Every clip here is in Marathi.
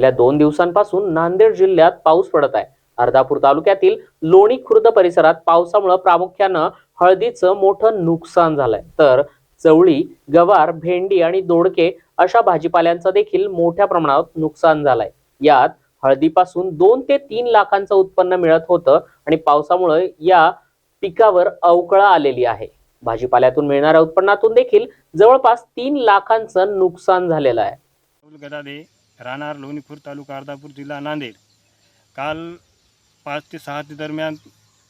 गेल्या दोन दिवसांपासून नांदेड जिल्ह्यात पाऊस पडत आहे. अर्धापूर तालुक्यातील लोणी खुर्द परिसरात पावसामुळे प्रामुख्यानं हळदीचं मोठं नुकसान झालंय. तर चवळी गवार भेंडी आणि दोडके अशा भाजीपाल्यांचं देखील मोठ्या प्रमाणात नुकसान झालंय. यात हळदीपासून दोन ते तीन लाखांचं उत्पन्न मिळत होतं आणि पावसामुळे या पिकावर अवकळा आलेली आहे. भाजीपाल्यातून मिळणाऱ्या उत्पन्नातून देखील जवळपास तीन लाखांचं नुकसान झालेलं आहे. राहणार लोणीपूर तालुका अर्धापूर जिल्हा नांदेड. काल पाच ते सहा ते दरम्यान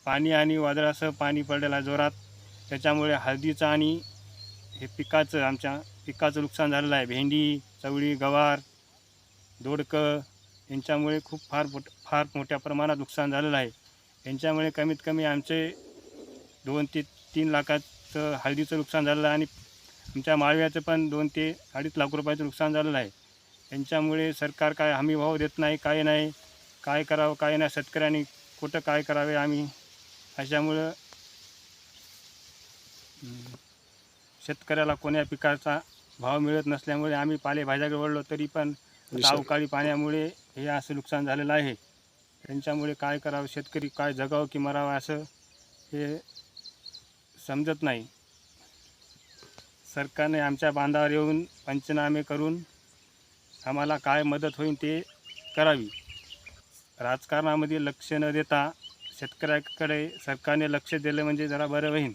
पाणी आणि वादळासह पाणी पडलेलं आहे जोरात. त्याच्यामुळे हळदीचं आणि हे पिकाचं आमच्या पिकाचं नुकसान झालेलं आहे. भेंडी चवळी गवार दोडकं यांच्यामुळे खूप फार मोठ फार मोठ्या प्रमाणात नुकसान झालेलं आहे. यांच्यामुळे कमीत कमी आमचे दोन ते तीन लाखाचं हळदीचं नुकसान झालेलं आहे आणि आमच्या माळव्याचं पण दोन ते अडीच लाख रुपयाचं नुकसान झालेलं आहे. त्यांच्यामुळे सरकार काय हमी भाव देत नाही काय नाही काय करावं काय नाही शेतकऱ्यांनी कुठं काय करावे आम्ही? अशामुळं शेतकऱ्याला कोण्या पिकाचा भाव मिळत नसल्यामुळे आम्ही पालेभाज्याकडे वळलो तरी पण आता अवकाळी पाण्यामुळे हे असं नुकसान झालेलं आहे. त्यांच्यामुळे काय करावं शेतकरी काय जगावं की मरावं असं हे समजत नाही. सरकारने आमच्या बांधावर येऊन पंचनामे करून आम्हाला काय मदत होईल ते करावी. राजकारणामध्ये लक्ष न देता शेतकऱ्याकडे सरकारने लक्ष दिलं म्हणजे जरा बरं होईल.